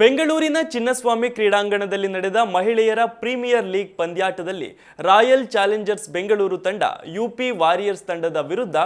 ಬೆಂಗಳೂರಿನ ಚಿನ್ನಸ್ವಾಮಿ ಕ್ರೀಡಾಂಗಣದಲ್ಲಿ ನಡೆದ ಮಹಿಳೆಯರ ಪ್ರೀಮಿಯರ್ ಲೀಗ್ ಪಂದ್ಯಾಟದಲ್ಲಿ ರಾಯಲ್ ಚಾಲೆಂಜರ್ಸ್ ಬೆಂಗಳೂರು ತಂಡ ಯುಪಿ ವಾರಿಯರ್ಸ್ ತಂಡದ ವಿರುದ್ಧ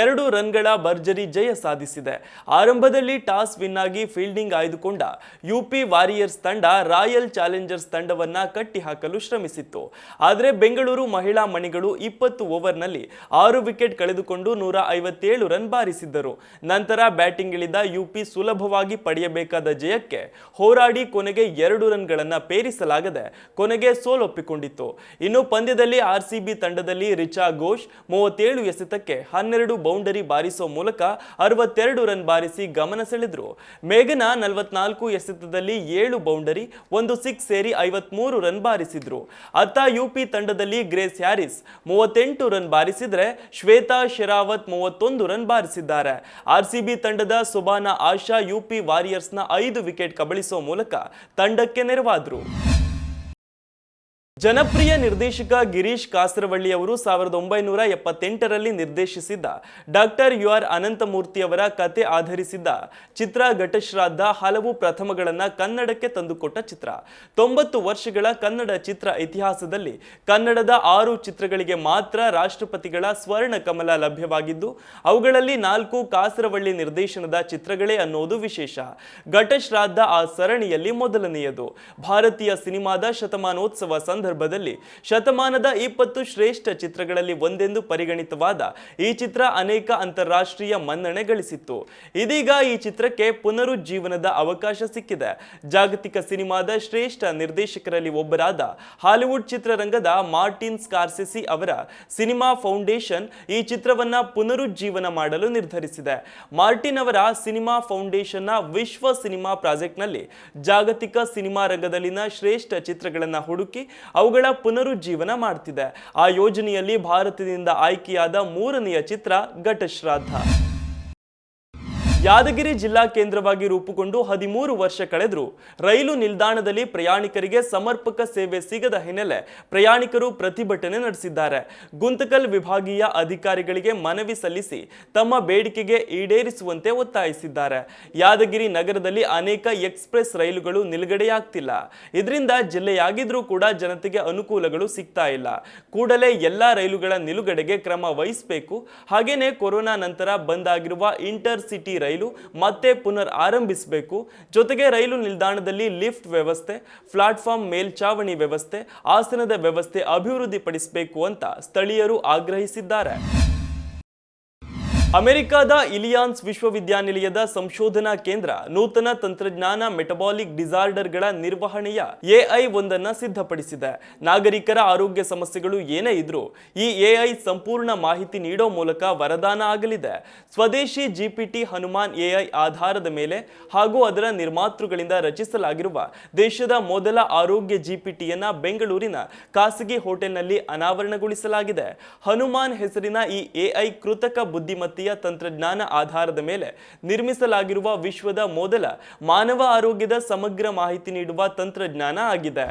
ಎರಡು ರನ್ಗಳ ಭರ್ಜರಿ ಜಯ ಸಾಧಿಸಿದೆ. ಆರಂಭದಲ್ಲಿ ಟಾಸ್ ವಿನ್ ಆಗಿ ಫೀಲ್ಡಿಂಗ್ ಆಯ್ದುಕೊಂಡ ಯುಪಿ ವಾರಿಯರ್ಸ್ ತಂಡ ರಾಯಲ್ ಚಾಲೆಂಜರ್ಸ್ ತಂಡವನ್ನ ಕಟ್ಟಿಹಾಕಲು ಶ್ರಮಿಸಿತ್ತು. ಆದರೆ ಬೆಂಗಳೂರು ಮಹಿಳಾ ಮಣಿಗಳು ಇಪ್ಪತ್ತು ಓವರ್ನಲ್ಲಿ ಆರು ವಿಕೆಟ್ ಕಳೆದುಕೊಂಡು ನೂರ ಐವತ್ತೇಳು ರನ್ ಬಾರಿಸಿದ್ದರು. ನಂತರ ಬ್ಯಾಟಿಂಗ್ ಇಳಿದ ಯುಪಿ ಸುಲಭವಾಗಿ ಪಡೆಯಬೇಕಾದ ಜಯಕ್ಕೆ ಹೋರಾಡಿ ಕೊನೆಗೆ ಎರಡು ರನ್ಗಳನ್ನು ಪೇರಿಸಲಾಗದೆ ಕೊನೆಗೆ ಸೋಲೊಪ್ಪಿಕೊಂಡಿತ್ತು. ಇನ್ನು ಪಂದ್ಯದಲ್ಲಿ ಆರ್ಸಿಬಿ ತಂಡದಲ್ಲಿ ರಿಚಾ ಘೋಷ್ ಮೂವತ್ತೇಳು ಎಸೆತಕ್ಕೆ ಹನ್ನೆರಡು ಬೌಂಡರಿ ಬಾರಿಸೋ ಮೂಲಕ ಅರವತ್ತೆರಡು ರನ್ ಬಾರಿಸಿ ಗಮನ ಸೆಳೆದ್ರು. ಮೇಘನಾ ನಲವತ್ನಾಲ್ಕು ಎಸೆತದಲ್ಲಿ ಏಳು ಬೌಂಡರಿ, ಒಂದು ಸಿಕ್ಸ್ ಸೇರಿ ಐವತ್ಮೂರು ರನ್ ಬಾರಿಸಿದ್ರು. ಅತ್ತ ಯುಪಿ ತಂಡದಲ್ಲಿ ಗ್ರೇಸ್ ಹ್ಯಾರಿಸ್ ಮೂವತ್ತೆಂಟು ರನ್ ಬಾರಿಸಿದ್ರೆ ಶ್ವೇತಾ ಶೆರಾವತ್ ಮೂವತ್ತೊಂದು ರನ್ ಬಾರಿಸಿದ್ದಾರೆ. ಆರ್ಸಿಬಿ ತಂಡದ ಸುಬಾನ ಆಶಾ ಯುಪಿ ವಾರಿಯರ್ಸ್ನ ಐದು ವಿಕೆಟ್ ಕಬಳಿಸುವ ಮೂಲಕ ತಂಡಕ್ಕೆ ನೆರವಾದ್ರು. ಜನಪ್ರಿಯ ನಿರ್ದೇಶಕ ಗಿರೀಶ್ ಕಾಸರವಳ್ಳಿ ಅವರು ಸಾವಿರದ ಒಂಬೈನೂರ ಎಪ್ಪತ್ತೆಂಟರಲ್ಲಿ ನಿರ್ದೇಶಿಸಿದ್ದ ಡಾಕ್ಟರ್ ಯು ಆರ್ ಅನಂತಮೂರ್ತಿ ಅವರ ಕತೆ ಆಧರಿಸಿದ್ದ ಚಿತ್ರ ಘಟಶ್ರಾದ್ದ ಹಲವು ಪ್ರಥಮಗಳನ್ನ ಕನ್ನಡಕ್ಕೆ ತಂದುಕೊಟ್ಟ ಚಿತ್ರ. ತೊಂಬತ್ತು ವರ್ಷಗಳ ಕನ್ನಡ ಚಿತ್ರ ಇತಿಹಾಸದಲ್ಲಿ ಕನ್ನಡದ ಆರು ಚಿತ್ರಗಳಿಗೆ ಮಾತ್ರ ರಾಷ್ಟ್ರಪತಿಗಳ ಸ್ವರ್ಣ ಕಮಲ ಲಭ್ಯವಾಗಿದ್ದು, ಅವುಗಳಲ್ಲಿ ನಾಲ್ಕು ಕಾಸರವಳ್ಳಿ ನಿರ್ದೇಶನದ ಚಿತ್ರಗಳೇ ಅನ್ನೋದು ವಿಶೇಷ. ಘಟಶ್ರಾದ್ದ ಆ ಸರಣಿಯಲ್ಲಿ ಮೊದಲನೆಯದು. ಭಾರತೀಯ ಸಿನಿಮಾದ ಶತಮಾನೋತ್ಸವ ಸಂದರ್ಭದಲ್ಲಿ ಶತಮಾನದ ಇಪ್ಪತ್ತು ಶ್ರೇಷ್ಠ ಚಿತ್ರಗಳಲ್ಲಿ ಒಂದೆಂದು ಪರಿಗಣಿತವಾದ ಈ ಚಿತ್ರ ಅನೇಕ ಅಂತಾರಾಷ್ಟ್ರೀಯ ಮನ್ನಣೆ ಗಳಿಸಿತ್ತು. ಇದೀಗ ಈ ಚಿತ್ರಕ್ಕೆ ಪುನರುಜ್ಜೀವನದ ಅವಕಾಶ ಸಿಕ್ಕಿದೆ. ಜಾಗತಿಕ ಸಿನಿಮಾದ ಶ್ರೇಷ್ಠ ನಿರ್ದೇಶಕರಲ್ಲಿ ಒಬ್ಬರಾದ ಹಾಲಿವುಡ್ ಚಿತ್ರರಂಗದ ಮಾರ್ಟಿನ್ ಸ್ಕಾರ್ಸೆಸಿ ಅವರ ಸಿನಿಮಾ ಫೌಂಡೇಶನ್ ಈ ಚಿತ್ರವನ್ನ ಪುನರುಜ್ಜೀವನ ಮಾಡಲು ನಿರ್ಧರಿಸಿದೆ. ಮಾರ್ಟಿನ್ ಅವರ ಸಿನಿಮಾ ಫೌಂಡೇಶನ್ನ ವಿಶ್ವ ಸಿನಿಮಾ ಪ್ರಾಜೆಕ್ಟ್ನಲ್ಲಿ ಜಾಗತಿಕ ಸಿನಿಮಾ ರಂಗದಲ್ಲಿನ ಶ್ರೇಷ್ಠ ಚಿತ್ರಗಳನ್ನು ಹುಡುಕಿ ಅವುಗಳ ಪುನರುಜ್ಜೀವನ ಮಾಡ್ತಿದೆ. ಆ ಯೋಜನೆಯಲ್ಲಿ ಭಾರತದಿಂದ ಆಯ್ಕೆಯಾದ ಮೂರನೆಯ ಚಿತ್ರ ಘಟಶ್ರಾದ್ದ. ಯಾದಗಿರಿ ಜಿಲ್ಲಾ ಕೇಂದ್ರವಾಗಿ ರೂಪುಗೊಂಡು ಹದಿಮೂರು ವರ್ಷ ಕಳೆದರೂ ರೈಲು ನಿಲ್ದಾಣದಲ್ಲಿ ಪ್ರಯಾಣಿಕರಿಗೆ ಸಮರ್ಪಕ ಸೇವೆ ಸಿಗದ ಹಿನ್ನೆಲೆ ಪ್ರಯಾಣಿಕರು ಪ್ರತಿಭಟನೆ ನಡೆಸಿದ್ದಾರೆ. ಗುಂತಕಲ್ ವಿಭಾಗೀಯ ಅಧಿಕಾರಿಗಳಿಗೆ ಮನವಿ ಸಲ್ಲಿಸಿ ತಮ್ಮ ಬೇಡಿಕೆಗೆ ಈಡೇರಿಸುವಂತೆ ಒತ್ತಾಯಿಸಿದ್ದಾರೆ. ಯಾದಗಿರಿ ನಗರದಲ್ಲಿ ಅನೇಕ ಎಕ್ಸ್ಪ್ರೆಸ್ ರೈಲುಗಳು ನಿಲುಗಡೆಯಾಗ್ತಿಲ್ಲ. ಇದರಿಂದ ಜಿಲ್ಲೆಯಾಗಿದ್ರೂ ಕೂಡ ಜನತೆಗೆ ಅನುಕೂಲಗಳು ಸಿಗ್ತಾ ಇಲ್ಲ. ಕೂಡಲೇ ಎಲ್ಲಾ ರೈಲುಗಳ ನಿಲುಗಡೆಗೆ ಕ್ರಮ ವಹಿಸಬೇಕು. ಹಾಗೇನೆ ಕೊರೋನಾ ನಂತರ ಬಂದಾಗಿರುವ ಇಂಟರ್ ಸಿಟಿ ರೈಲು ಮತ್ತೆ ಪುನರ್ ಆರಂಭಿಸಬೇಕು. ಜೊತೆಗೆ ರೈಲು ನಿಲ್ದಾಣದಲ್ಲಿ ಲಿಫ್ಟ್ ವ್ಯವಸ್ಥೆ, ಪ್ಲಾಟ್ಫಾರ್ಮ್ ಮೇಲ್ಚಾವಣಿ ವ್ಯವಸ್ಥೆ, ಆಸನದ ವ್ಯವಸ್ಥೆ ಅಭಿವೃದ್ಧಿಪಡಿಸಬೇಕು ಅಂತ ಸ್ಥಳೀಯರು ಆಗ್ರಹಿಸಿದ್ದಾರೆ. ಅಮೆರಿಕದ ಇಲಿಯಾನ್ಸ್ ವಿಶ್ವವಿದ್ಯಾನಿಲಯದ ಸಂಶೋಧನಾ ಕೇಂದ್ರ ನೂತನ ತಂತ್ರಜ್ಞಾನ ಮೆಟಬಾಲಿಕ್ ಡಿಸಾರ್ಡರ್ಗಳ ನಿರ್ವಹಣೆಯ ಎಐ ಒಂದನ್ನ ಸಿದ್ಧಪಡಿಸಿದೆ. ನಾಗರಿಕರ ಆರೋಗ್ಯ ಸಮಸ್ಯೆಗಳು ಏನೇ ಇದ್ರೂ ಈ ಎಐ ಸಂಪೂರ್ಣ ಮಾಹಿತಿ ನೀಡೋ ಮೂಲಕ ವರದಾನ ಆಗಲಿದೆ. ಸ್ವದೇಶಿ ಜಿಪಿಟಿ ಹನುಮಾನ್ ಎಐ ಆಧಾರದ ಮೇಲೆ ಹಾಗೂ ಅದರ ನಿರ್ಮಾತೃಗಳಿಂದ ರಚಿಸಲಾಗಿರುವ ದೇಶದ ಮೊದಲ ಆರೋಗ್ಯ ಜಿಪಿಟಿಯನ್ನ ಬೆಂಗಳೂರಿನ ಖಾಸಗಿ ಹೋಟೆಲ್ನಲ್ಲಿ ಅನಾವರಣಗೊಳಿಸಲಾಗಿದೆ. ಹನುಮಾನ್ ಹೆಸರಿನ ಈ ಎಐ ಕೃತಕ ಬುದ್ಧಿಮತ್ತೆಯ ತಂತ್ರಜ್ಞಾನ ಆಧಾರದ ಮೇಲೆ ನಿರ್ಮಿಸಲಾಗಿರುವ ವಿಶ್ವದ ಮೊದಲ ಮಾನವ ಆರೋಗ್ಯದ ಸಮಗ್ರ ಮಾಹಿತಿ ನೀಡುವ ತಂತ್ರಜ್ಞಾನ ಆಗಿದೆ.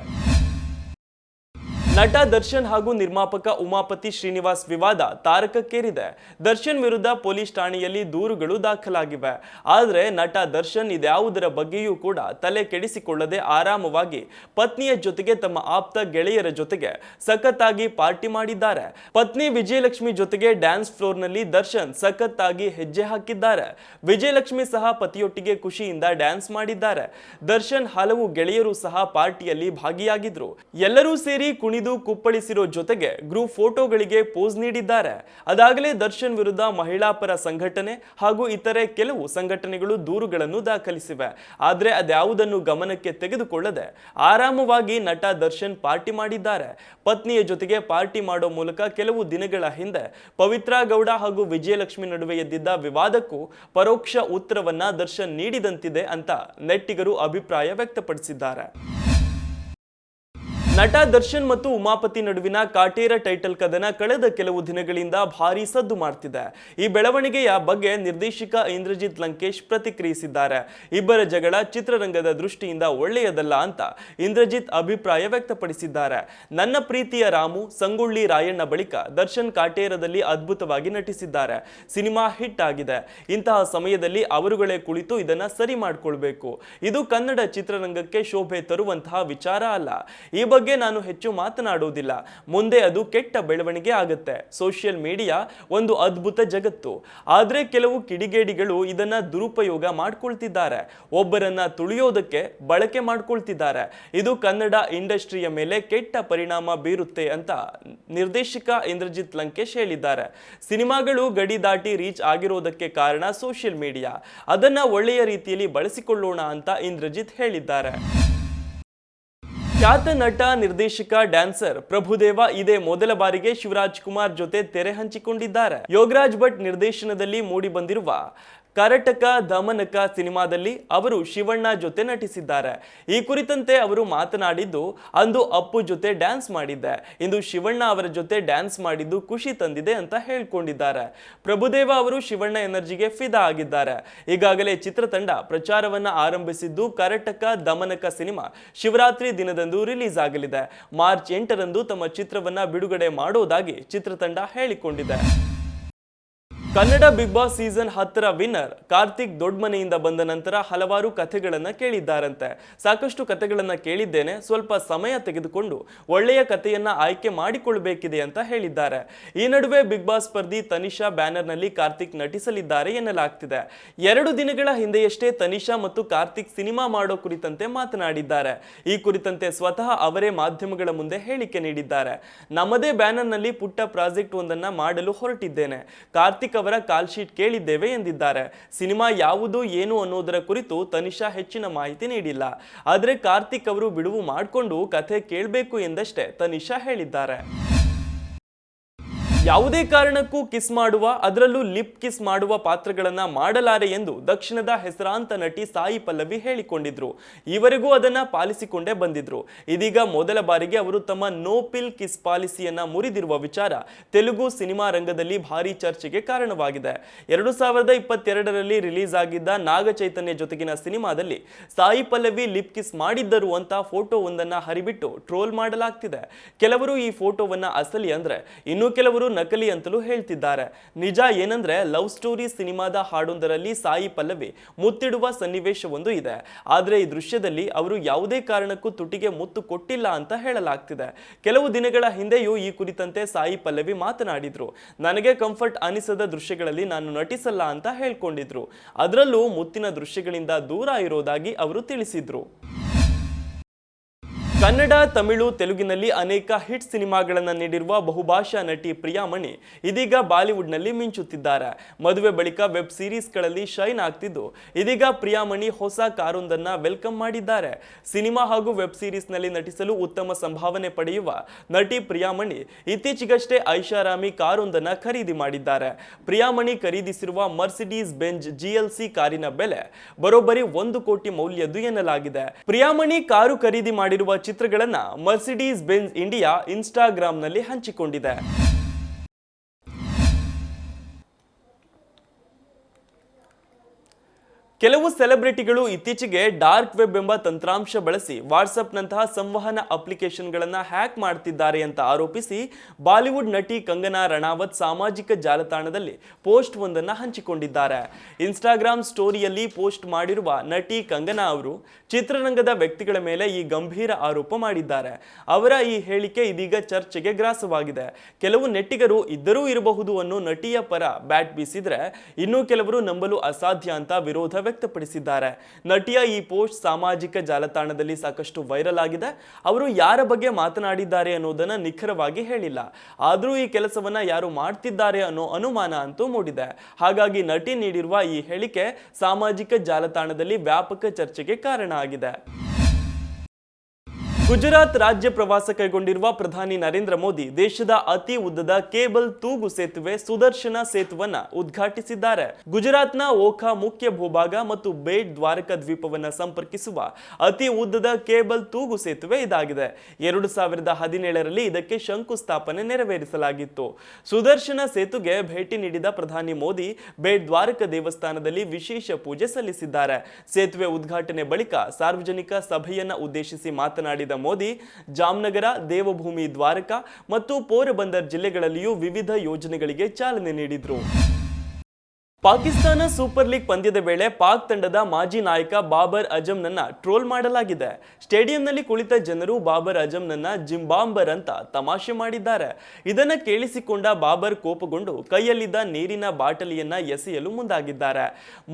ನಟ ದರ್ಶನ್ ಹಾಗೂ ನಿರ್ಮಾಪಕ ಉಮಾಪತಿ ಶ್ರೀನಿವಾಸ್ ವಿವಾದ ತಾರಕಕ್ಕೇರಿದೆ. ದರ್ಶನ್ ವಿರುದ್ಧ ಪೊಲೀಸ್ ಠಾಣೆಯಲ್ಲಿ ದೂರುಗಳು ದಾಖಲಾಗಿವೆ. ಆದರೆ ನಟ ದರ್ಶನ್ ಇದ್ಯಾವುದರ ಬಗ್ಗೆಯೂ ಕೂಡ ತಲೆ ಕೆಡಿಸಿಕೊಳ್ಳದೆ ಆರಾಮವಾಗಿ ಪತ್ನಿಯ ಜೊತೆಗೆ ತಮ್ಮ ಆಪ್ತ ಗೆಳೆಯರ ಜೊತೆಗೆ ಸಖತ್ತಾಗಿ ಪಾರ್ಟಿ ಮಾಡಿದ್ದಾರೆ. ಪತ್ನಿ ವಿಜಯಲಕ್ಷ್ಮಿ ಜೊತೆಗೆ ಡ್ಯಾನ್ಸ್ ಫ್ಲೋರ್ನಲ್ಲಿ ದರ್ಶನ್ ಸಖತ್ತಾಗಿ ಹೆಜ್ಜೆ ಹಾಕಿದ್ದಾರೆ. ವಿಜಯಲಕ್ಷ್ಮಿ ಸಹ ಪತಿಯೊಟ್ಟಿಗೆ ಖುಷಿಯಿಂದ ಡ್ಯಾನ್ಸ್ ಮಾಡಿದ್ದಾರೆ. ದರ್ಶನ್ ಹಲವು ಗೆಳೆಯರು ಸಹ ಪಾರ್ಟಿಯಲ್ಲಿ ಭಾಗಿಯಾಗಿದ್ರು. ಎಲ್ಲರೂ ಸೇರಿ ಕುಣಿದು ಕುಪ್ಪಳಿಸಿರೋ ಜೊತೆಗೆ ಗ್ರೂಪ್ ಫೋಟೋಗಳಿಗೆ ಪೋಸ್ ನೀಡಿದ್ದಾರೆ. ಅದಾಗಲೇ ದರ್ಶನ್ ವಿರುದ್ಧ ಮಹಿಳಾ ಪರ ಸಂಘಟನೆ ಹಾಗೂ ಇತರೆ ಕೆಲವು ಸಂಘಟನೆಗಳು ದೂರುಗಳನ್ನು ದಾಖಲಿಸಿವೆ. ಆದರೆ ಅದ್ಯಾವುದನ್ನು ಗಮನಕ್ಕೆ ತೆಗೆದುಕೊಳ್ಳದೆ ಆರಾಮವಾಗಿ ನಟ ದರ್ಶನ್ ಪಾರ್ಟಿ ಮಾಡಿದ್ದಾರೆ. ಪತ್ನಿಯ ಜೊತೆಗೆ ಪಾರ್ಟಿ ಮಾಡೋ ಮೂಲಕ ಕೆಲವು ದಿನಗಳ ಹಿಂದೆ ಪವಿತ್ರಾ ಗೌಡ ಹಾಗೂ ವಿಜಯಲಕ್ಷ್ಮಿ ನಡುವೆ ಎದ್ದಿದ್ದ ವಿವಾದಕ್ಕೂ ಪರೋಕ್ಷ ಉತ್ತರವನ್ನ ದರ್ಶನ್ ನೀಡಿದಂತಿದೆ ಅಂತ ನೆಟ್ಟಿಗರು ಅಭಿಪ್ರಾಯ ವ್ಯಕ್ತಪಡಿಸಿದ್ದಾರೆ. ನಟ ದರ್ಶನ್ ಮತ್ತು ಉಮಾಪತಿ ನಡುವಿನ ಕಾಟೇರ ಟೈಟಲ್ ಕದನ ಕಳೆದ ಕೆಲವು ದಿನಗಳಿಂದ ಭಾರೀ ಸದ್ದು ಮಾಡ್ತಿದೆ. ಈ ಬೆಳವಣಿಗೆಯ ಬಗ್ಗೆ ನಿರ್ದೇಶಕ ಇಂದ್ರಜಿತ್ ಲಂಕೇಶ್ ಪ್ರತಿಕ್ರಿಯಿಸಿದ್ದಾರೆ. ಇಬ್ಬರ ಜಗಳ ಚಿತ್ರರಂಗದ ದೃಷ್ಟಿಯಿಂದ ಒಳ್ಳೆಯದಲ್ಲ ಅಂತ ಇಂದ್ರಜಿತ್ ಅಭಿಪ್ರಾಯ ವ್ಯಕ್ತಪಡಿಸಿದ್ದಾರೆ. ನನ್ನ ಪ್ರೀತಿಯ ರಾಮು, ಸಂಗೊಳ್ಳಿ ರಾಯಣ್ಣ ಬಳಿಕ ದರ್ಶನ್ ಕಾಟೇರದಲ್ಲಿ ಅದ್ಭುತವಾಗಿ ನಟಿಸಿದ್ದಾರೆ. ಸಿನಿಮಾ ಹಿಟ್ ಆಗಿದೆ. ಇಂತಹ ಸಮಯದಲ್ಲಿ ಅವರುಗಳೇ ಕುಳಿತು ಇದನ್ನ ಸರಿ ಮಾಡಿಕೊಳ್ಬೇಕು. ಇದು ಕನ್ನಡ ಚಿತ್ರರಂಗಕ್ಕೆ ಶೋಭೆ ತರುವಂತಹ ವಿಚಾರ ಅಲ್ಲ. ಈ ನಾನು ಹೆಚ್ಚು ಮಾತನಾಡುವುದಿಲ್ಲ. ಮುಂದೆ ಅದು ಕೆಟ್ಟ ಬೆಳವಣಿಗೆ ಆಗುತ್ತೆ. ಸೋಷಿಯಲ್ ಮೀಡಿಯಾ ಒಂದು ಅದ್ಭುತ ಜಗತ್ತು. ಆದರೆ ಕೆಲವು ಕಿಡಿಗೇಡಿಗಳು ಇದನ್ನು ದುರುಪಯೋಗ ಮಾಡ್ಕೊಳ್ತಿದ್ದಾರೆ. ಒಬ್ಬರನ್ನ ತುಳಿಯೋದಕ್ಕೆ ಬಳಕೆ ಮಾಡ್ಕೊಳ್ತಿದ್ದಾರೆ. ಇದು ಕನ್ನಡ ಇಂಡಸ್ಟ್ರಿಯ ಮೇಲೆ ಕೆಟ್ಟ ಪರಿಣಾಮ ಬೀರುತ್ತೆ ಅಂತ ನಿರ್ದೇಶಕ ಇಂದ್ರಜಿತ್ ಲಂಕೇಶ್ ಹೇಳಿದ್ದಾರೆ. ಸಿನಿಮಾಗಳು ಗಡಿ ದಾಟಿ ರೀಚ್ ಆಗಿರೋದಕ್ಕೆ ಕಾರಣ ಸೋಷಿಯಲ್ ಮೀಡಿಯಾ. ಅದನ್ನ ಒಳ್ಳೆಯ ರೀತಿಯಲ್ಲಿ ಬಳಸಿಕೊಳ್ಳೋಣ ಅಂತ ಇಂದ್ರಜಿತ್ ಹೇಳಿದ್ದಾರೆ. ಖ್ಯಾತ ನಟ ನಿರ್ದೇಶಕ, ಡ್ಯಾನ್ಸರ್ ಪ್ರಭುದೇವ ಇದೇ ಮೊದಲ ಬಾರಿಗೆ ಶಿವರಾಜ್ ಕುಮಾರ್ ಜೊತೆ ತೆರೆ ಹಂಚಿಕೊಂಡಿದ್ದಾರೆ. ಯೋಗರಾಜ್ ಭಟ್ ನಿರ್ದೇಶನದಲ್ಲಿ ಮೂಡಿ ಬಂದಿರುವ ಕರಟಕ ದಮನಕ ಸಿನಿಮಾದಲ್ಲಿ ಅವರು ಶಿವಣ್ಣ ಜೊತೆ ನಟಿಸಿದ್ದಾರೆ. ಈ ಕುರಿತಂತೆ ಅವರು ಮಾತನಾಡಿದ್ದು, ಅಂದು ಅಪ್ಪು ಜೊತೆ ಡ್ಯಾನ್ಸ್ ಮಾಡಿದ್ದೆ. ಇಂದು ಶಿವಣ್ಣ ಅವರ ಜೊತೆ ಡ್ಯಾನ್ಸ್ ಮಾಡಿದ್ದು ಖುಷಿ ತಂದಿದೆ ಅಂತ ಹೇಳ್ಕೊಂಡಿದ್ದಾರೆ. ಪ್ರಭುದೇವ ಅವರು ಶಿವಣ್ಣ ಎನರ್ಜಿಗೆ ಫಿದಾ ಆಗಿದ್ದಾರೆ. ಈಗಾಗಲೇ ಚಿತ್ರತಂಡ ಪ್ರಚಾರವನ್ನ ಆರಂಭಿಸಿದ್ದು ಕರಟಕ ದಮನಕ ಸಿನಿಮಾ ಶಿವರಾತ್ರಿ ದಿನದಂದು ರಿಲೀಸ್ ಆಗಲಿದೆ. ಮಾರ್ಚ್ ಎಂಟರಂದು ತಮ್ಮ ಚಿತ್ರವನ್ನ ಬಿಡುಗಡೆ ಮಾಡೋದಾಗಿ ಚಿತ್ರತಂಡ ಹೇಳಿಕೊಂಡಿದೆ. ಕನ್ನಡ ಬಿಗ್ ಬಾಸ್ ಸೀಸನ್ ಹತ್ತರ ವಿನ್ನರ್ ಕಾರ್ತಿಕ್ ದೊಡ್ಮನೆಯಿಂದ ಬಂದ ನಂತರ ಹಲವಾರು ಕಥೆಗಳನ್ನ ಕೇಳಿದ್ದಾರಂತೆ. ಸಾಕಷ್ಟು ಕಥೆಗಳನ್ನ ಕೇಳಿದ್ದೇನೆ, ಸ್ವಲ್ಪ ಸಮಯ ತೆಗೆದುಕೊಂಡು ಒಳ್ಳೆಯ ಕಥೆಯನ್ನ ಆಯ್ಕೆ ಮಾಡಿಕೊಳ್ಬೇಕಿದೆ ಅಂತ ಹೇಳಿದ್ದಾರೆ. ಈ ನಡುವೆ ಬಿಗ್ ಬಾಸ್ ಸ್ಪರ್ಧಿ ತನಿಷಾ ಬ್ಯಾನರ್ನಲ್ಲಿ ಕಾರ್ತಿಕ್ ನಟಿಸಲಿದ್ದಾರೆ ಎನ್ನಲಾಗ್ತಿದೆ. ಎರಡು ದಿನಗಳ ಹಿಂದೆಯಷ್ಟೇ ತನಿಷಾ ಮತ್ತು ಕಾರ್ತಿಕ್ ಸಿನಿಮಾ ಮಾಡೋ ಕುರಿತಂತೆ ಮಾತನಾಡಿದ್ದಾರೆ. ಈ ಕುರಿತಂತೆ ಸ್ವತಃ ಅವರೇ ಮಾಧ್ಯಮಗಳ ಮುಂದೆ ಹೇಳಿಕೆ ನೀಡಿದ್ದಾರೆ. ನಮ್ಮದೇ ಬ್ಯಾನರ್ನಲ್ಲಿ ಪುಟ್ಟ ಪ್ರಾಜೆಕ್ಟ್ ಒಂದನ್ನ ಮಾಡಲು ಹೊರಟಿದ್ದೇನೆ. ಕಾರ್ತಿಕ್ ಅವರ ಕಾಲ್ ಶೀಟ್ ಕೇಳಿದ್ದೇವೆ ಎಂದಿದ್ದಾರೆ. ಸಿನಿಮಾ ಯಾವುದು, ಏನು ಅನ್ನೋದರ ಕುರಿತು ತನಿಷಾ ಹೆಚ್ಚಿನ ಮಾಹಿತಿ ನೀಡಿಲ್ಲ. ಆದರೆ ಕಾರ್ತಿಕ್ ಅವರು ಬಿಡುವು ಮಾಡಿಕೊಂಡು ಕಥೆ ಕೇಳಬೇಕು ಎಂದಷ್ಟೇ ತನಿಷಾ ಹೇಳಿದ್ದಾರೆ. ಯಾವುದೇ ಕಾರಣಕ್ಕೂ ಕಿಸ್ ಮಾಡುವ, ಅದರಲ್ಲೂ ಲಿಪ್ ಕಿಸ್ ಮಾಡುವ ಪಾತ್ರಗಳನ್ನ ಮಾಡಲಾರೆ ಎಂದು ದಕ್ಷಿಣದ ಹೆಸರಾಂತ ನಟಿ ಸಾಯಿ ಪಲ್ಲವಿ ಹೇಳಿಕೊಂಡಿದ್ರು. ಈವರೆಗೂ ಅದನ್ನ ಪಾಲಿಸಿಕೊಂಡೇ ಬಂದಿದ್ರು. ಇದೀಗ ಮೊದಲ ಬಾರಿಗೆ ಅವರು ತಮ್ಮ ನೋ ಪಿಲ್ ಕಿಸ್ ಪಾಲಿಸಿಯನ್ನ ಮುರಿದಿರುವ ವಿಚಾರ ತೆಲುಗು ಸಿನಿಮಾ ರಂಗದಲ್ಲಿ ಭಾರಿ ಚರ್ಚೆಗೆ ಕಾರಣವಾಗಿದೆ. ಎರಡು ಸಾವಿರದ ಇಪ್ಪತ್ತೆರಡರಲ್ಲಿ ರಿಲೀಸ್ ಆಗಿದ್ದ ನಾಗ ಚೈತನ್ಯ ಜೊತೆಗಿನ ಸಿನಿಮಾದಲ್ಲಿ ಸಾಯಿ ಪಲ್ಲವಿ ಲಿಪ್ ಕಿಸ್ ಮಾಡಿದ್ದರು ಅಂತ ಫೋಟೋ ಒಂದನ್ನ ಹರಿಬಿಟ್ಟು ಟ್ರೋಲ್ ಮಾಡಲಾಗ್ತಿದೆ. ಕೆಲವರು ಈ ಫೋಟೋವನ್ನ ಅಸಲಿ ಅಂದ್ರೆ ಇನ್ನು ಕೆಲವರು ನಕಲಿ ಅಂತಲೂ ಹೇಳ್ತಿದ್ದಾರೆ. ನಿಜ ಏನಂದ್ರೆ, ಲವ್ ಸ್ಟೋರಿ ಸಿನಿಮಾದ ಹಾಡೊಂದರಲ್ಲಿ ಸಾಯಿ ಪಲ್ಲವಿ ಮುತ್ತಿಡುವ ಸನ್ನಿವೇಶವೊಂದು ಇದೆ. ಆದ್ರೆ ಈ ದೃಶ್ಯದಲ್ಲಿ ಅವರು ಯಾವುದೇ ಕಾರಣಕ್ಕೂ ತುಟಿಗೆ ಮುತ್ತು ಕೊಟ್ಟಿಲ್ಲ ಅಂತ ಹೇಳಲಾಗ್ತಿದೆ. ಕೆಲವು ದಿನಗಳ ಹಿಂದೆಯೂ ಈ ಕುರಿತಂತೆ ಸಾಯಿ ಪಲ್ಲವಿ ಮಾತನಾಡಿದ್ರು. ನನಗೆ ಕಂಫರ್ಟ್ ಅನಿಸದ ದೃಶ್ಯಗಳಲ್ಲಿ ನಾನು ನಟಿಸಲ್ಲ ಅಂತ ಹೇಳ್ಕೊಂಡಿದ್ರು. ಅದರಲ್ಲೂ ಮುತ್ತಿನ ದೃಶ್ಯಗಳಿಂದ ದೂರ ಇರೋದಾಗಿ ಅವರು ತಿಳಿಸಿದ್ರು. ಕನ್ನಡ, ತಮಿಳು, ತೆಲುಗಿನಲ್ಲಿ ಅನೇಕ ಹಿಟ್ ಸಿನಿಮಾಗಳನ್ನು ನೀಡಿರುವ ಬಹುಭಾಷಾ ನಟಿ ಪ್ರಿಯಾಮಣಿ ಇದೀಗ ಬಾಲಿವುಡ್ನಲ್ಲಿ ಮಿಂಚುತ್ತಿದ್ದಾರೆ. ಮದುವೆ ಬಳಿಕ ವೆಬ್ ಸೀರೀಸ್ಗಳಲ್ಲಿ ಶೈನ್ ಆಗ್ತಿದ್ದು, ಇದೀಗ ಪ್ರಿಯಾಮಣಿ ಹೊಸ ಕಾರೊಂದನ್ನ ವೆಲ್ಕಮ್ ಮಾಡಿದ್ದಾರೆ. ಸಿನಿಮಾ ಹಾಗೂ ವೆಬ್ ಸೀರೀಸ್ನಲ್ಲಿ ನಟಿಸಲು ಉತ್ತಮ ಸಂಭಾವನೆ ಪಡೆಯುವ ನಟಿ ಪ್ರಿಯಾಮಣಿ ಇತ್ತೀಚೆಗಷ್ಟೇ ಐಷಾರಾಮಿ ಕಾರೊಂದನ್ನ ಖರೀದಿ ಮಾಡಿದ್ದಾರೆ. ಪ್ರಿಯಾಮಣಿ ಖರೀದಿಸಿರುವ ಮರ್ಸಿಡೀಸ್ ಬೆಂಜ್ ಜಿಎಲ್ಸಿ ಕಾರಿನ ಬೆಲೆ ಬರೋಬ್ಬರಿ ಒಂದು ಕೋಟಿ ಮೌಲ್ಯದ್ದು ಎನ್ನಲಾಗಿದೆ. ಪ್ರಿಯಾಮಣಿ ಕಾರು ಖರೀದಿ ಮಾಡಿರುವ ಚಿತ್ರಗಳನ್ನ ಮರ್ಸಿಡೀಸ್ ಬೆನ್ಸ್ ಇಂಡಿಯಾ ಇನ್ಸ್ಟಾಗ್ರಾಮ್ನಲ್ಲಿ ಹಂಚಿಕೊಂಡಿದೆ. ಕೆಲವು ಸೆಲೆಬ್ರಿಟಿಗಳು ಇತ್ತೀಚೆಗೆ ಡಾರ್ಕ್ ವೆಬ್ ಎಂಬ ತಂತ್ರಾಂಶ ಬಳಸಿ ವಾಟ್ಸಪ್ನಂತಹ ಸಂವಹನ ಅಪ್ಲಿಕೇಶನ್ಗಳನ್ನು ಹ್ಯಾಕ್ ಮಾಡ್ತಿದ್ದಾರೆ ಅಂತ ಆರೋಪಿಸಿ ಬಾಲಿವುಡ್ ನಟಿ ಕಂಗನಾ ರಣಾವತ್ ಸಾಮಾಜಿಕ ಜಾಲತಾಣದಲ್ಲಿ ಪೋಸ್ಟ್ ಒಂದನ್ನು ಹಂಚಿಕೊಂಡಿದ್ದಾರೆ. ಇನ್ಸ್ಟಾಗ್ರಾಮ್ ಸ್ಟೋರಿಯಲ್ಲಿ ಪೋಸ್ಟ್ ಮಾಡಿರುವ ನಟಿ ಕಂಗನಾ ಅವರು ಚಿತ್ರರಂಗದ ವ್ಯಕ್ತಿಗಳ ಮೇಲೆ ಈ ಗಂಭೀರ ಆರೋಪ ಮಾಡಿದ್ದಾರೆ. ಅವರ ಈ ಹೇಳಿಕೆ ಇದೀಗ ಚರ್ಚೆಗೆ ಗ್ರಾಸವಾಗಿದೆ. ಕೆಲವು ನೆಟ್ಟಿಗರು ಇದ್ದರೂ ಇರಬಹುದು ಅನ್ನೋ ನಟಿಯ ಪರ ಬ್ಯಾಟ್ ಬೀಸಿದ್ರೆ ಇನ್ನೂ ಕೆಲವರು ನಂಬಲು ಅಸಾಧ್ಯ ಅಂತ ವಿರೋಧ ವ್ಯಕ್ತಪಡಿಸಿದ್ದಾರೆ. ನಟಿಯ ಈ ಪೋಸ್ಟ್ ಸಾಮಾಜಿಕ ಜಾಲತಾಣದಲ್ಲಿ ಸಾಕಷ್ಟು ವೈರಲ್ ಆಗಿದೆ. ಅವರು ಯಾರ ಬಗ್ಗೆ ಮಾತನಾಡಿದ್ದಾರೆ ಅನ್ನೋದನ್ನ ನಿಖರವಾಗಿ ಹೇಳಿಲ್ಲ. ಆದರೂ ಈ ಕೆಲಸವನ್ನ ಯಾರು ಮಾಡ್ತಿದ್ದಾರೆ ಅನ್ನೋ ಅನುಮಾನ ಅಂತೂ ಮೂಡಿದೆ. ಹಾಗಾಗಿ ನಟಿ ನೀಡಿರುವ ಈ ಹೇಳಿಕೆ ಸಾಮಾಜಿಕ ಜಾಲತಾಣದಲ್ಲಿ ವ್ಯಾಪಕ ಚರ್ಚೆಗೆ ಕಾರಣ ಆಗಿದೆ. ಗುಜರಾತ್ ರಾಜ್ಯ ಪ್ರವಾಸ ಕೈಗೊಂಡಿರುವ ಪ್ರಧಾನಿ ನರೇಂದ್ರ ಮೋದಿ ದೇಶದ ಅತಿ ಉದ್ದದ ಕೇಬಲ್ ತೂಗು ಸೇತುವೆ ಸುದರ್ಶನ ಸೇತುವನ್ನ ಉದ್ಘಾಟಿಸಿದ್ದಾರೆ. ಗುಜರಾತ್ನ ಓಖಾ ಮುಖ್ಯ ಭೂಭಾಗ ಮತ್ತು ಬೇಟ್ ದ್ವಾರಕಾ ದ್ವೀಪವನ್ನು ಸಂಪರ್ಕಿಸುವ ಅತಿ ಉದ್ದದ ಕೇಬಲ್ ತೂಗು ಸೇತುವೆ ಇದಾಗಿದೆ. ಎರಡು ಸಾವಿರದ ಹದಿನೇಳರಲ್ಲಿ ಇದಕ್ಕೆ ಶಂಕುಸ್ಥಾಪನೆ ನೆರವೇರಿಸಲಾಗಿತ್ತು. ಸುದರ್ಶನ ಸೇತುಗೆ ಭೇಟಿ ನೀಡಿದ ಪ್ರಧಾನಿ ಮೋದಿ ಬೇಟ್ ದ್ವಾರಕ ದೇವಸ್ಥಾನದಲ್ಲಿ ವಿಶೇಷ ಪೂಜೆ ಸಲ್ಲಿಸಿದ್ದಾರೆ. ಸೇತುವೆ ಉದ್ಘಾಟನೆ ಬಳಿಕ ಸಾರ್ವಜನಿಕ ಸಭೆಯನ್ನ ಉದ್ದೇಶಿಸಿ ಮಾತನಾಡಿದ ಮೋದಿ ಜಾಮ್ನಗರ ದೇವಭೂಮಿ ದ್ವಾರಕ ಮತ್ತು ಪೋರಬಂದರ್ ಜಿಲ್ಲೆಗಳಲ್ಲಿಯೂ ವಿವಿಧ ಯೋಜನೆಗಳಿಗೆ ಚಾಲನೆ ನೀಡಿದ್ರು. ಪಾಕಿಸ್ತಾನ ಸೂಪರ್ ಲೀಗ್ ಪಂದ್ಯದ ವೇಳೆ ಪಾಕ್ ತಂಡದ ಮಾಜಿ ನಾಯಕ ಬಾಬರ್ ಅಜಂನನ್ನ ಟ್ರೋಲ್ ಮಾಡಲಾಗಿದೆ. ಸ್ಟೇಡಿಯಂನಲ್ಲಿ ಕುಳಿತ ಜನರು ಬಾಬರ್ ಅಜಂನನ್ನ ಜಿಂಬಾಂಬರ್ ಅಂತ ತಮಾಷೆ ಮಾಡಿದ್ದಾರೆ. ಇದನ್ನು ಕೇಳಿಸಿಕೊಂಡ ಬಾಬರ್ ಕೋಪಗೊಂಡು ಕೈಯಲ್ಲಿದ್ದ ನೀರಿನ ಬಾಟಲಿಯನ್ನ ಎಸೆಯಲು ಮುಂದಾಗಿದ್ದಾರೆ.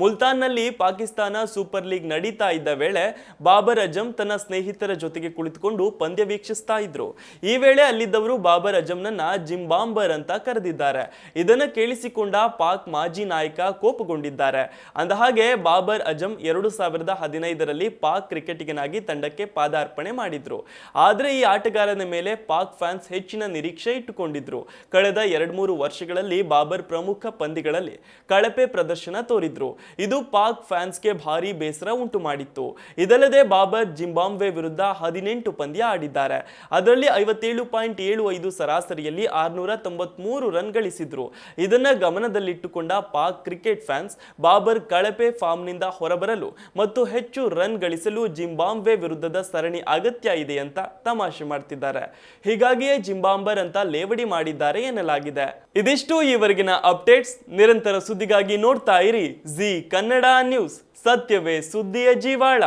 ಮುಲ್ತಾನ್ನಲ್ಲಿ ಪಾಕಿಸ್ತಾನ ಸೂಪರ್ ಲೀಗ್ ನಡೀತಾ ಇದ್ದ ವೇಳೆ ಬಾಬರ್ ಅಜಂ ತನ್ನ ಸ್ನೇಹಿತರ ಜೊತೆಗೆ ಕುಳಿತುಕೊಂಡು ಪಂದ್ಯ ವೀಕ್ಷಿಸ್ತಾ ಇದ್ರು. ಈ ವೇಳೆ ಅಲ್ಲಿದ್ದವರು ಬಾಬರ್ ಅಜಂನನ್ನ ಜಿಂಬಾಂಬರ್ ಅಂತ ಕರೆದಿದ್ದಾರೆ. ಇದನ್ನು ಕೇಳಿಸಿಕೊಂಡ ಪಾಕ್ ಮಾಜಿ ನಾಯಕ ಕೋಪಗೊಂಡಿದ್ದಾರೆ. ಅಂದಹಾಗೆ, ಬಾಬರ್ ಅಜಂ ಎರಡು ಸಾವಿರದ ಹದಿನೈದರಲ್ಲಿ ಪಾಕ್ ಕ್ರಿಕೆಟಿಗನಾಗಿ ತಂಡಕ್ಕೆ ಪಾದಾರ್ಪಣೆ ಮಾಡಿದ್ರು. ಆದರೆ ಈ ಆಟಗಾರನ ಮೇಲೆ ಪಾಕ್ ಫ್ಯಾನ್ಸ್ ಹೆಚ್ಚಿನ ನಿರೀಕ್ಷೆ ಇಟ್ಟುಕೊಂಡಿದ್ರು. ಕಳೆದ ಎರಡು ಮೂರು ವರ್ಷಗಳಲ್ಲಿ ಬಾಬರ್ ಪ್ರಮುಖ ಪಂದ್ಯಗಳಲ್ಲಿ ಕಳಪೆ ಪ್ರದರ್ಶನ ತೋರಿದ್ರು. ಇದು ಪಾಕ್ ಫ್ಯಾನ್ಸ್ಗೆ ಭಾರಿ ಬೇಸರ ಉಂಟು ಮಾಡಿತ್ತು ಇದಲ್ಲದೆ ಬಾಬರ್ ಜಿಂಬಾಬ್ವೆ ವಿರುದ್ಧ ಹದಿನೆಂಟು ಪಂದ್ಯ ಆಡಿದ್ದಾರೆ. ಅದರಲ್ಲಿ ಐವತ್ತೇಳು ಪಾಯಿಂಟ್ ಏಳು ಐದು ಸರಾಸರಿಯಲ್ಲಿ ಆರ್ನೂರ ತೊಂಬತ್ಮೂರು ರನ್ ಗಳಿಸಿದ್ರು. ಇದನ್ನ ಗಮನದಲ್ಲಿಟ್ಟುಕೊಂಡ ಪಾಕ್ ಕ್ರಿಕೆಟ್ ಫ್ಯಾನ್ಸ್ ಬಾಬರ್ ಕಳಪೆ ಫಾರ್ಮ್ನಿಂದ ಹೊರಬರಲು ಮತ್ತು ಹೆಚ್ಚು ರನ್ ಗಳಿಸಲು ಜಿಂಬಾಂಬೆ ವಿರುದ್ಧದ ಸರಣಿ ಅಗತ್ಯ ಇದೆ ಅಂತ ತಮಾಷೆ ಮಾಡ್ತಿದ್ದಾರೆ. ಹೀಗಾಗಿಯೇ ಜಿಂಬಾಂಬರ್ ಅಂತ ಲೇವಡಿ ಮಾಡಿದ್ದಾರೆ ಎನ್ನಲಾಗಿದೆ. ಇದಿಷ್ಟು ಈವರೆಗಿನ ಅಪ್ಡೇಟ್ಸ್. ನಿರಂತರ ಸುದ್ದಿಗಾಗಿ ನೋಡ್ತಾ ಇರಿ. Zee Kannada news. ಸತ್ಯವೇ ಸುದ್ದಿಯ ಜೀವಾಳ.